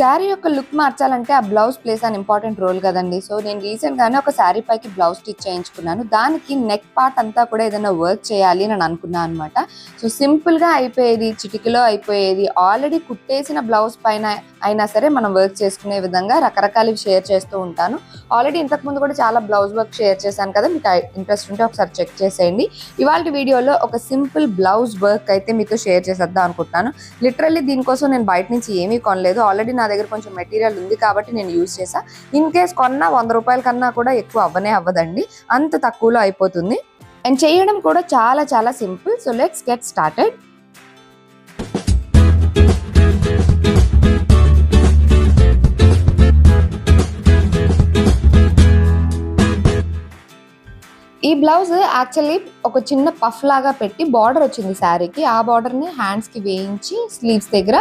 శారీ యొక్క లుక్ మార్చాలంటే ఆ blouse plays an important role కదండి. సో నేను రీసెంట్గానే ఒక శారీ పైకి బ్లౌజ్ స్టిచ్ చేయించుకున్నాను. దానికి నెక్ పార్ట్ అంతా కూడా ఏదైనా వర్క్ చేయాలి అని అనుకున్నాను అనమాట సో సింపుల్గా అయిపోయేది చిటికలో అయిపోయేది ఆల్రెడీ కుట్టేసిన బ్లౌజ్ పైన అయినా సరే మనం వర్క్ చేసుకునే విధంగా రకరకాలు షేర్ చేస్తూ ఉంటాను. ఆల్రెడీ ఇంతకు ముందు కూడా చాలా బ్లౌజ్ వర్క్ షేర్ చేశాను కదా మీకు ఇంట్రెస్ట్ ఉంటే ఒకసారి చెక్ చేసేయండి. ఇవాళ వీడియోలో ఒక సింపుల్ బ్లౌజ్ వర్క్ అయితే మీతో షేర్ చేసేద్దాం అనుకుంటున్నాను. లిటరల్లీ దీనికోసం నేను బయట నుంచి ఏమీ కొనలేదు. ఆల్రెడీ నా దగ్గర కొంచెం మెటీరియల్ ఉంది కాబట్టి నేను యూజ్ చేసా. ఇన్ కేస్ కొన్నా వంద రూపాయల కన్నా కూడా ఎక్కువ అవ్వనే అవ్వదండి. అంత తక్కువలో అయిపోతుంది. అండ్ చేయడం కూడా చాలా చాలా simple so let's get started ఈ బ్లౌజ్ యాక్చువల్లీ ఒక చిన్న పఫ్ లాగా పెట్టి బార్డర్ వచ్చింది శారీకి. ఆ బార్డర్ని హ్యాండ్స్కి వేయించి స్లీవ్స్ దగ్గర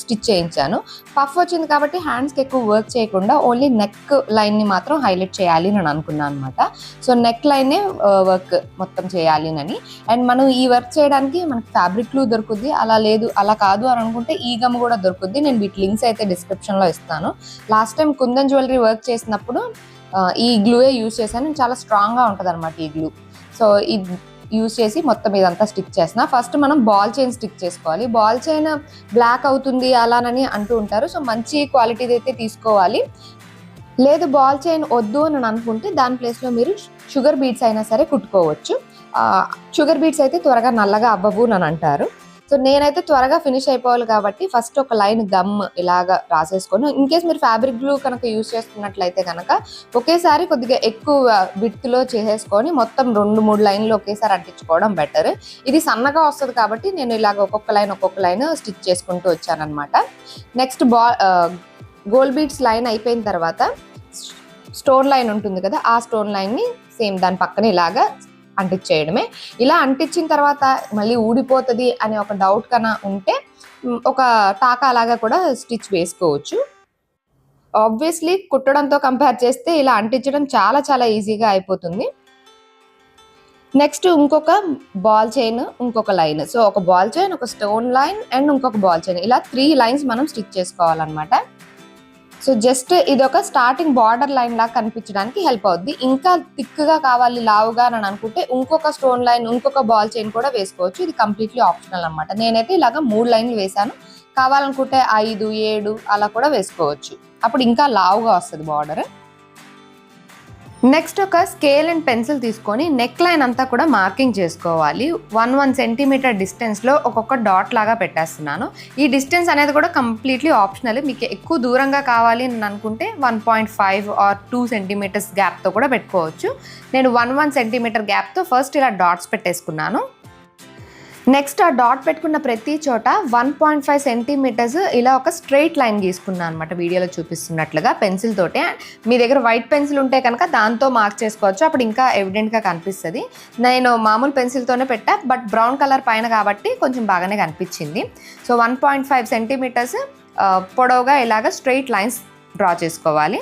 స్టిచ్ చేయించాను. పఫ్ వచ్చింది కాబట్టి హ్యాండ్స్కి ఎక్కువ వర్క్ చేయకుండా ఓన్లీ నెక్ లైన్ని మాత్రం హైలైట్ చేయాలి నేను అనుకున్నాను అనమాట సో నెక్ లైనే వర్క్ మొత్తం చేయాలి అని. అండ్ మనం ఈ వర్క్ చేయడానికి మనకి ఫ్యాబ్రిక్ గ్లూ దొరుకుద్ది. అలా లేదు అలా కాదు అని అనుకుంటే ఈ గమ్ కూడా దొరుకుద్ది. నేను వీటి లింక్స్ అయితే డిస్క్రిప్షన్లో ఇస్తాను. Last time Kundan jewellery work చేసినప్పుడు ఈ గ్లూయే యూజ్ చేశాను. చాలా స్ట్రాంగ్గా ఉంటుంది అనమాట ఈ గ్లూ సో ఈ యూజ్ చేసి మొత్తం ఇదంతా స్టిక్ చేసిన ఫస్ట్ మనం బాల్ చైన్ స్టిక్ చేసుకోవాలి. బాల్ చైన్ బ్లాక్ అవుతుంది అలానని అంటూ ఉంటారు. సో మంచి క్వాలిటీది అయితే తీసుకోవాలి. లేదు బాల్ చైన్ వద్దు అని అనుకుంటే దాని ప్లేస్లో మీరు షుగర్ బీట్స్ అయినా సరే కుట్టుకోవచ్చు. షుగర్ బీట్స్ అయితే త్వరగా నల్లగా అవ్వవు అని అంటారు. సో నేనైతే త్వరగా ఫినిష్ అయిపోవాలి కాబట్టి ఫస్ట్ ఒక లైన్ గమ్ ఇలాగా రాసేసుకొని ఇన్ కేస్ మీరు ఫ్యాబ్రిక్ గ్లూ కనుక యూజ్ చేస్తున్నట్లయితే కనుక ఒకేసారి కొద్దిగా ఎక్కువ విత్లో చేసేసుకొని మొత్తం రెండు మూడు లైన్లు ఒకేసారి అంటించుకోవడం బెటర్. ఇది సన్నగా వస్తుంది కాబట్టి నేను ఇలాగ ఒక్కొక్క లైన్ ఒక్కొక్క లైన్ స్టిచ్ చేసుకుంటూ వచ్చానమాట నెక్స్ట్ బా గోల్డ్ బీట్స్ లైన్ అయిపోయిన తర్వాత స్టోన్ లైన్ ఉంటుంది కదా ఆ స్టోన్ లైన్ని సేమ్ దాని పక్కన ఇలాగా అంటించేయడమే. ఇలా అంటించిన తర్వాత మళ్ళీ ఊడిపోతుంది అనే ఒక డౌట్ కన్నా ఉంటే ఒక టాకా లాగా కూడా స్టిచ్ వేసుకోవచ్చు. ఆబ్వియస్లీ కుట్టడంతో కంపేర్ చేస్తే ఇలా అంటించడం చాలా చాలా ఈజీగా అయిపోతుంది. నెక్స్ట్ ఇంకొక బాల్ చైన్ ఇంకొక లైన్ సో ఒక బాల్ చైన్ ఒక స్టోన్ లైన్ అండ్ ఇంకొక బాల్ చైన్ ఇలా త్రీ లైన్స్ మనం స్టిచ్ చేసుకోవాలన్నమాట. సో జస్ట్ ఇది ఒక స్టార్టింగ్ బార్డర్ లైన్ లాగా కనిపించడానికి హెల్ప్ అవుద్ది. ఇంకా థిక్గా కావాలి లావుగా అని అనుకుంటే ఇంకొక స్టోన్ లైన్ ఇంకొక బాల్ చైన్ కూడా వేసుకోవచ్చు. ఇది కంప్లీట్లీ ఆప్షనల్ అనమాట నేనైతే ఇలాగ మూడు లైన్లు వేశాను. కావాలనుకుంటే ఐదు ఏడు అలా కూడా వేసుకోవచ్చు. అప్పుడు ఇంకా లావుగా వస్తుంది బార్డర్. నెక్స్ట్ ఒక స్కేల్ అండ్ పెన్సిల్ తీసుకొని నెక్ లైన్ అంతా కూడా మార్కింగ్ చేసుకోవాలి. వన్ వన్ సెంటీమీటర్ డిస్టెన్స్లో ఒక్కొక్క డాట్ లాగా పెట్టేస్తున్నాను. ఈ డిస్టెన్స్ అనేది కూడా కంప్లీట్లీ ఆప్షనల్. మీకు ఎక్కువ దూరంగా కావాలి అని అనుకుంటే one point five or two centimetres గ్యాప్తో కూడా పెట్టుకోవచ్చు. నేను వన్ వన్ సెంటీమీటర్ గ్యాప్తో ఫస్ట్ ఇలా డాట్స్ పెట్టేసుకున్నాను. నెక్స్ట్ ఆ డాట్ పెట్టుకున్న ప్రతి చోట వన్ పాయింట్ ఫైవ్ సెంటీమీటర్స్ ఇలా ఒక స్ట్రైట్ లైన్ గీసుకున్నాను అనమాట వీడియోలో చూపిస్తున్నట్లుగా పెన్సిల్ తోటే. మీ దగ్గర వైట్ పెన్సిల్ ఉంటే కనుక దాంతో మార్క్ చేసుకోవచ్చు. అప్పుడు ఇంకా ఎవిడెంట్గా కనిపిస్తుంది. నేను మామూలు పెన్సిల్తోనే పెట్టా బట్ బ్రౌన్ కలర్ పైన కాబట్టి కొంచెం బాగానే కనిపించింది. So one point five centimetres పొడవుగా ఇలాగ స్ట్రైట్ లైన్స్ డ్రా చేసుకోవాలి.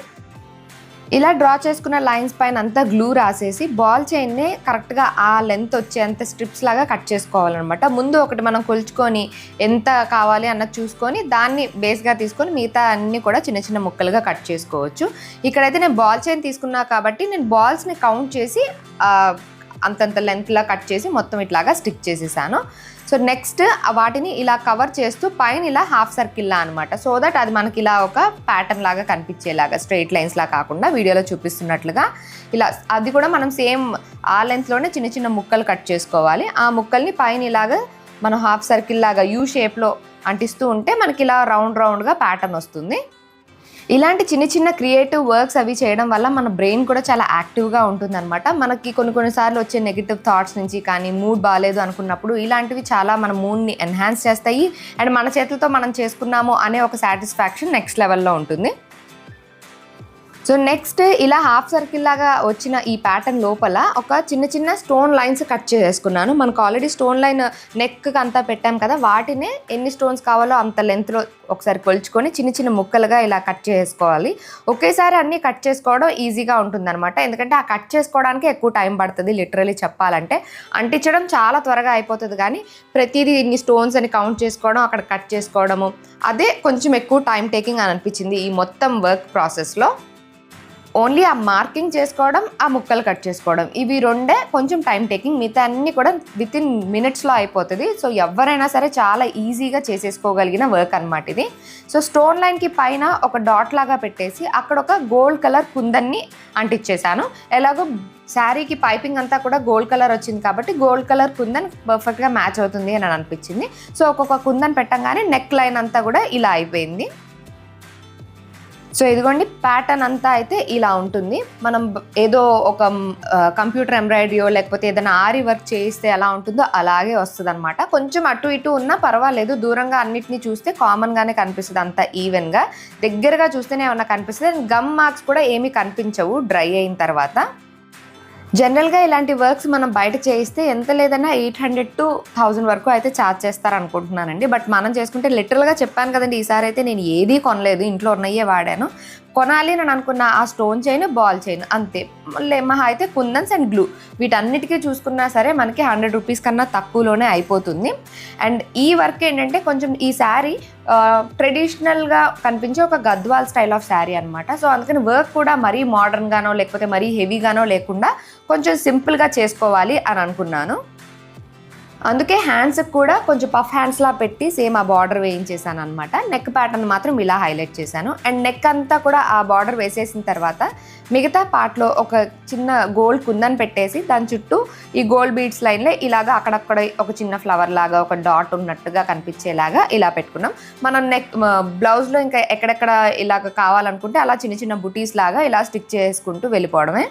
ఇలా డ్రా చేసుకున్న లైన్స్ పైన అంతా గ్లూ రాసేసి బాల్ చైన్ని కరెక్ట్గా ఆ లెంత్ వచ్చేంత స్ట్రిప్స్ లాగా కట్ చేసుకోవాలన్నమాట. ముందు ఒకటి మనం కొలుచుకొని ఎంత కావాలి అన్నది చూసుకొని దాన్ని బేస్గా తీసుకొని మిగతా అన్ని కూడా చిన్న చిన్న ముక్కలుగా కట్ చేసుకోవచ్చు. ఇక్కడైతే నేను బాల్ చైన్ తీసుకున్నా కాబట్టి నేను బాల్స్ని కౌంట్ చేసి అంతంత లెంత్లా కట్ చేసి మొత్తం ఇట్లాగా స్టిక్ చేసేసాను. సో నెక్స్ట్ వాటిని ఇలా కవర్ చేస్తూ పైన ఇలా హాఫ్ సర్కిల్లా అనమాట సో దట్ అది మనకి ఇలా ఒక ప్యాటర్న్ లాగా కనిపించేలాగా స్ట్రైట్ లైన్స్ లా కాకుండా వీడియోలో చూపిస్తున్నట్లుగా ఇలా అది కూడా మనం సేమ్ ఆ లెంత్లోనే చిన్న చిన్న ముక్కలు కట్ చేసుకోవాలి. ఆ ముక్కల్ని పైన ఇలాగా మనం హాఫ్ సర్కిల్ లాగా యూ షేప్లో అంటిస్తూ ఉంటే మనకి ఇలా రౌండ్ రౌండ్గా ప్యాటర్న్ వస్తుంది. ఇలాంటి చిన్న చిన్న క్రియేటివ్ వర్క్స్ అవి చేయడం వల్ల మన బ్రెయిన్ కూడా చాలా యాక్టివ్గా ఉంటుందన్నమాట. మనకి కొన్ని కొన్నిసార్లు వచ్చే నెగిటివ్ థాట్స్ నుంచి కానీ మూడ్ బాగాలేదు అనుకున్నప్పుడు ఇలాంటివి చాలా మన మూడ్ని ఎన్హాన్స్ చేస్తాయి. అండ్ మన చేతులతో మనం చేసుకున్నాము అనే ఒక సాటిస్ఫాక్షన్ నెక్స్ట్ లెవెల్లో ఉంటుంది. సో నెక్స్ట్ ఇలా హాఫ్ సర్కిల్ లాగా వచ్చిన ఈ ప్యాటర్న్ లోపల ఒక చిన్న చిన్న స్టోన్ లైన్స్ కట్ చేసుకున్నాను మనకు ఆల్రెడీ స్టోన్ లైన్ నెక్కి అంతా పెట్టాం కదా వాటినే ఎన్ని స్టోన్స్ కావాలో అంత లెంత్లో ఒకసారి కొలుచుకొని చిన్న చిన్న ముక్కలుగా ఇలా కట్ చేసుకోవాలి. ఒకేసారి అన్నీ కట్ చేసుకోవడం ఈజీగా ఉంటుందన్నమాట. ఎందుకంటే ఆ కట్ చేసుకోవడానికి ఎక్కువ టైం పడుతుంది లిటరలీ చెప్పాలంటే. అంటించడం చాలా త్వరగా అయిపోతుంది కానీ ప్రతిదీ ఇన్ని స్టోన్స్ అని కౌంట్ చేసుకోవడం అక్కడ కట్ చేసుకోవడము అదే కొంచెం ఎక్కువ టైం టేకింగ్ అని అనిపించింది ఈ మొత్తం వర్క్ ప్రాసెస్లో ఓన్లీ ఆ మార్కింగ్ చేసుకోవడం ఆ ముక్కలు కట్ చేసుకోవడం. ఇవి రెండే కొంచెం టైం టేకింగ్ మిగతా అన్నీ కూడా విత్ ఇన్ మినిట్స్లో అయిపోతుంది. సో ఎవరైనా సరే చాలా ఈజీగా చేసేసుకోగలిగిన వర్క్ అనమాట ఇది. సో స్టోన్ లైన్కి పైన ఒక డాట్ లాగా పెట్టేసి అక్కడ ఒక గోల్డ్ కలర్ కుందన్ని అంటించేశాను ఎలాగో శారీకి పైపింగ్ అంతా కూడా గోల్డ్ కలర్ వచ్చింది కాబట్టి గోల్డ్ కలర్ కుందన్ పర్ఫెక్ట్గా మ్యాచ్ అవుతుంది అని అనిపించింది. సో ఒక్కొక్క కుందన్ పెట్టంగానే నెక్ లైన్ అంతా కూడా ఇలా అయిపోయింది. సో ఇదిగోండి ప్యాటర్న్ అంతా అయితే ఇలా ఉంటుంది. మనం ఏదో ఒక కంప్యూటర్ ఎంబ్రాయిడరీయో లేకపోతే ఏదైనా ఆరి వర్క్ చేయిస్తే ఎలా ఉంటుందో అలాగే వస్తుంది అనమాట కొంచెం అటు ఇటు ఉన్నా పర్వాలేదు దూరంగా అన్నిటినీ చూస్తే కామన్గానే కనిపిస్తుంది అంత ఈవెన్గా దగ్గరగా చూస్తేనే ఏమన్నా కనిపిస్తుంది. గమ్ మార్క్స్ కూడా ఏమీ కనిపించవు డ్రై అయిన తర్వాత. జనరల్గా ఇలాంటి వర్క్స్ మనం బయట చేయిస్తే ఎంత లేదన్నా ఎయిట్ హండ్రెడ్ టు థౌజండ్ వరకు అయితే ఛార్జ్ చేస్తారు అనుకుంటున్నానండి బట్ మనం చేసుకుంటే లిటరల్గా చెప్పాను కదండి ఈసారి అయితే నేను ఏదీ కొనలేదు ఇంట్లో ఉన్నయ్యే వాడాను. కొనాలి అని అనుకున్న ఆ స్టోన్ చైన్ బాల్ చైన్ అంతే. లే మహా అయితే కుందన్స్ అండ్ గ్లూ. వీటన్నిటికీ చూసుకున్నా సరే మనకి హండ్రెడ్ రూపీస్ కన్నా తక్కువలోనే అయిపోతుంది. అండ్ ఈ వర్క్ ఏంటంటే కొంచెం ఈ శారీ ట్రెడిషనల్గా కనిపించే ఒక గద్వాల్ స్టైల్ ఆఫ్ శారీ అనమాట సో అందుకని వర్క్ కూడా మరీ మోడర్న్గానో లేకపోతే మరీ హెవీగానో లేకుండా కొంచెం సింపుల్గా చేసుకోవాలి అని అనుకున్నాను. అందుకే హ్యాండ్స్కి కూడా కొంచెం పఫ్ హ్యాండ్స్లా పెట్టి సేమ్ ఆ బార్డర్ వేయించేసాను అనమాట నెక్ ప్యాటర్న్ మాత్రం ఇలా హైలైట్ చేశాను. అండ్ నెక్ అంతా కూడా ఆ బార్డర్ వేసేసిన తర్వాత మిగతా పార్ట్లో ఒక చిన్న గోల్డ్ కుందని పెట్టేసి దాని చుట్టూ ఈ గోల్డ్ బీడ్స్ లైన్లో ఇలాగా అక్కడక్కడ ఒక చిన్న ఫ్లవర్ లాగా ఒక డాట్ ఉన్నట్టుగా కనిపించేలాగా ఇలా పెట్టుకున్నాం. మనం నెక్ బ్లౌజ్లో ఇంకా ఎక్కడెక్కడ ఇలాగ కావాలనుకుంటే అలా చిన్న చిన్న బుటీస్ లాగా ఇలా స్టిక్ చేసుకుంటూ వెళ్ళిపోవడమే.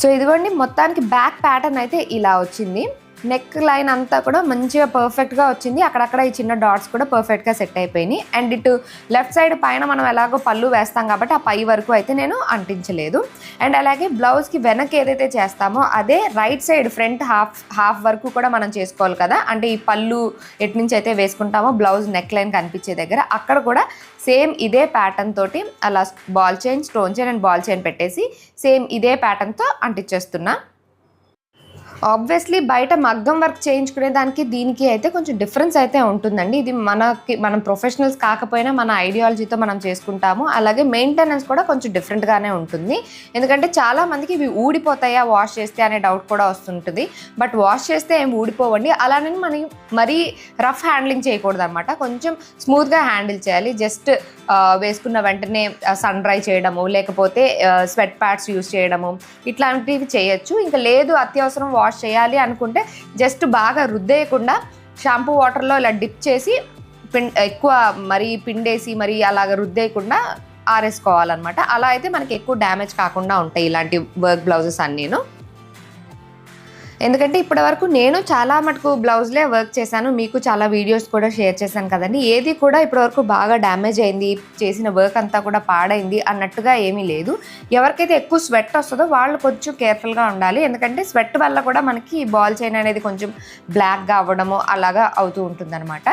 సో ఇదిగోండి మొత్తానికి బ్యాక్ ప్యాటర్న్ అయితే ఇలా వచ్చింది. నెక్ లైన్ అంతా కూడా మంచిగా పర్ఫెక్ట్గా వచ్చింది. అక్కడక్కడ ఈ చిన్న డాట్స్ కూడా పర్ఫెక్ట్గా సెట్ అయిపోయినాయి. అండ్ ఇటు లెఫ్ట్ సైడ్ పైన మనం ఎలాగో పళ్ళు వేస్తాం కాబట్టి ఆ పై వరకు అయితే నేను అంటించలేదు. అండ్ అలాగే బ్లౌజ్కి వెనక ఏదైతే చేస్తామో అదే right side front half half వరకు కూడా మనం చేసుకోవాలి కదా. అంటే ఈ పళ్ళు ఎటు నుంచి అయితే వేసుకుంటామో బ్లౌజ్ నెక్ లైన్ కనిపించే దగ్గర అక్కడ కూడా సేమ్ ఇదే ప్యాటర్న్ తోటి అలా ball chain stone chain and ball chain పెట్టేసి సేమ్ ఇదే ప్యాటర్న్తో అంటించేస్తున్నా. ఆబ్వియస్లీ బయట మగ్గం వర్క్ చేయించుకునే దానికి దీనికి అయితే కొంచెం డిఫరెన్స్ అయితే ఉంటుందండి. ఇది మనకి మనం ప్రొఫెషనల్స్ కాకపోయినా మన ఐడియాలజీతో మనం చేసుకుంటాము. అలాగే మెయింటెనెన్స్ కూడా కొంచెం డిఫరెంట్గానే ఉంటుంది. ఎందుకంటే చాలా మందికి ఇవి ఊడిపోతాయా వాష్ చేస్తే అనే డౌట్ కూడా వస్తుంటుంది. బట్ వాష్ చేస్తే ఏం ఊడిపోవండి? అలానే మనం మరీ రఫ్ హ్యాండ్లింగ్ చేయకూడదు అనమాట కొంచెం స్మూత్గా హ్యాండిల్ చేయాలి. జస్ట్ వేసుకున్న వెంటనే సన్ డ్రై చేయడము లేకపోతే స్వెట్ ప్యాడ్స్ యూస్ చేయడము ఇట్లాంటివి చేయొచ్చు. ఇంకా లేదు అత్యవసరం వాష్ చేయాలి అనుకుంటే జస్ట్ బాగా రుద్దేయకుండా షాంపూ వాటర్లో ఇలా డిప్ చేసి పిండ్ ఎక్కువ మరీ పిండేసి మరీ అలాగ రుద్దేయకుండా ఆరేసుకోవాలన్నమాట. అలా అయితే మనకి ఎక్కువ డ్యామేజ్ కాకుండా ఉంటాయి ఇలాంటి వర్క్ బ్లౌజెస్ అన్నీను. ఎందుకంటే ఇప్పటి వరకు నేను చాలా మటుకు బ్లౌజ్లే వర్క్ చేశాను. మీకు చాలా వీడియోస్ కూడా షేర్ చేశాను కదండి. ఏది కూడా ఇప్పటివరకు బాగా డ్యామేజ్ అయింది. చేసిన వర్క్ అంతా కూడా పాడైంది అన్నట్టుగా ఏమీ లేదు. ఎవరికైతే ఎక్కువ స్వెట్ వస్తుందో వాళ్ళు కొంచెం కేర్ఫుల్గా ఉండాలి. ఎందుకంటే స్వెట్ వల్ల కూడా మనకి బాల్ చైన్ అనేది కొంచెం బ్లాక్గా అవ్వడము అలాగా అవుతూ ఉంటుందన్నమాట.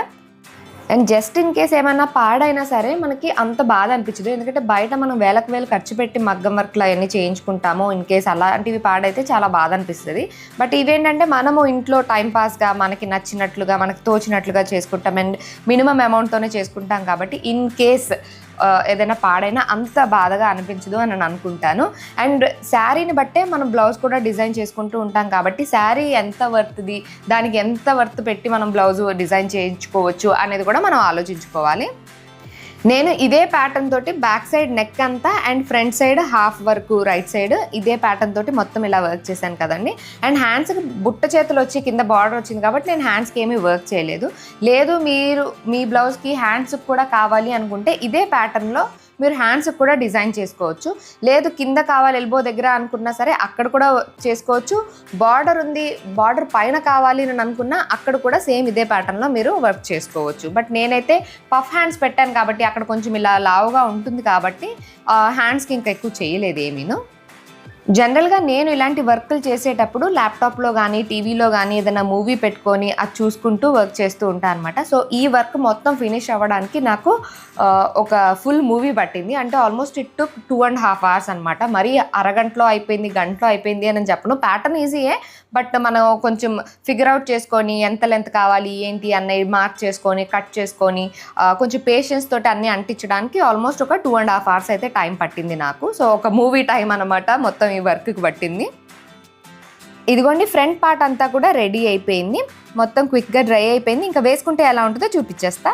అండ్ జస్ట్ ఇన్ కేస్ ఏమైనా పాడైనా సరే మనకి అంత బాధ అనిపించదు. ఎందుకంటే బయట మనం వేలకు వేలు ఖర్చు పెట్టి మగ్గం వర్క్లు అవన్నీ చేయించుకుంటాము. ఇన్ కేస్ అలాంటివి పాడైతే చాలా బాధ అనిపిస్తుంది. బట్ ఇవేంటంటే మనము ఇంట్లో టైంపాస్గా మనకి నచ్చినట్లుగా మనకి తోచినట్లుగా చేసుకుంటాం. అండ్ మినిమం అమౌంట్తోనే చేసుకుంటాం కాబట్టి ఇన్ కేస్ ఏదైనా పాడైనా అంత బాధగా అనిపించదు అని నేను అనుకుంటాను. అండ్ శారీని బట్టే మనం బ్లౌజ్ కూడా డిజైన్ చేసుకుంటూ ఉంటాం కాబట్టి శారీ ఎంత వర్త్ది దానికి ఎంత వర్త్ పెట్టి మనం బ్లౌజ్ డిజైన్ చేయించుకోవచ్చు అనేది కూడా మనం ఆలోచించుకోవాలి. నేను ఇదే ప్యాటర్న్ తోటి బ్యాక్ సైడ్ నెక్ అంతా అండ్ ఫ్రంట్ సైడ్ హాఫ్ వరకు రైట్ సైడ్ ఇదే ప్యాటర్న్ తోటి మొత్తం ఇలా వర్క్ చేశాను కదండి. అండ్ హ్యాండ్స్కి బుట్ట చేతులు వచ్చి కింద బార్డర్ వచ్చింది కాబట్టి నేను హ్యాండ్స్కి ఏమీ వర్క్ చేయలేదు. లేదు మీరు మీ బ్లౌజ్కి హ్యాండ్స్కి కూడా కావాలి అనుకుంటే ఇదే ప్యాటర్న్లో మీరు హ్యాండ్స్ కూడా డిజైన్ చేసుకోవచ్చు. లేదు కింద కావాలి ఎల్బో దగ్గర అనుకున్నా సరే అక్కడ కూడా చేసుకోవచ్చు. బార్డర్ ఉంది బార్డర్ పైన కావాలి అని అనుకున్నా అక్కడ కూడా సేమ్ ఇదే ప్యాటర్న్లో మీరు వర్క్ చేసుకోవచ్చు. బట్ నేనైతే పఫ్ హ్యాండ్స్ పెట్టాను కాబట్టి అక్కడ కొంచెం ఇలా లావుగా ఉంటుంది కాబట్టి హ్యాండ్స్కి ఇంకా ఎక్కువ చేయలేదు ఏమీను. జనరల్గా నేను ఇలాంటి వర్క్లు చేసేటప్పుడు ల్యాప్టాప్లో కానీ టీవీలో కానీ ఏదైనా మూవీ పెట్టుకొని అది చూసుకుంటూ వర్క్ చేస్తూ ఉంటాను అనమాట సో ఈ వర్క్ మొత్తం ఫినిష్ అవ్వడానికి నాకు ఒక ఫుల్ మూవీ పట్టింది. అంటే almost it took two and half hours అనమాట మరీ అరగంటలో అయిపోయింది గంటలో అయిపోయింది అని చెప్పను. ప్యాటర్న్ ఈజీయే. బట్ మనం కొంచెం ఫిగర్ అవుట్ చేసుకొని ఎంత లెంత్ కావాలి ఏంటి అన్నవి మార్క్ చేసుకొని కట్ చేసుకొని కొంచెం పేషెన్స్ తోటి అన్ని అంటించడానికి ఆల్మోస్ట్ ఒక టూ అండ్ హాఫ్ అవర్స్ అయితే టైం పట్టింది నాకు. సో ఒక మూవీ టైం అనమాట మొత్తం ఈ వర్క్కి పట్టింది. ఇదిగోండి ఫ్రంట్ పార్ట్ అంతా కూడా రెడీ అయిపోయింది. మొత్తం క్విక్గా డ్రై అయిపోయింది. ఇంకా వేసుకుంటే ఎలా ఉంటుందో చూపించేస్తా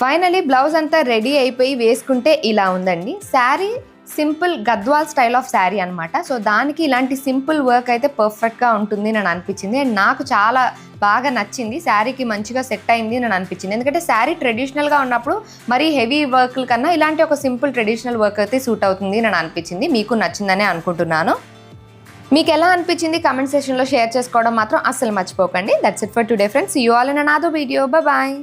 ఫైనలీ బ్లౌజ్ అంతా రెడీ అయిపోయి వేసుకుంటే ఇలా ఉందండి. Sari simple Gadwal style of sari అనమాట సో దానికి ఇలాంటి సింపుల్ వర్క్ అయితే పర్ఫెక్ట్గా ఉంటుంది నేను అనిపించింది. అండ్ నాకు చాలా బాగా నచ్చింది. శారీకి మంచిగా సెట్ అయింది నేను అనిపించింది. ఎందుకంటే శారీ ట్రెడిషనల్గా ఉన్నప్పుడు మరీ హెవీ వర్క్ల కన్నా ఇలాంటి ఒక సింపుల్ ట్రెడిషనల్ వర్క్ అయితే సూట్ అవుతుంది నేను అనిపించింది. మీకు నచ్చిందనే అనుకుంటున్నాను. మీకు ఎలా అనిపించింది? కమెంట్ సెషన్లో షేర్ చేసుకోవడం మాత్రం అస్సలు మర్చిపోకండి. That's it for today friends you all in another video bye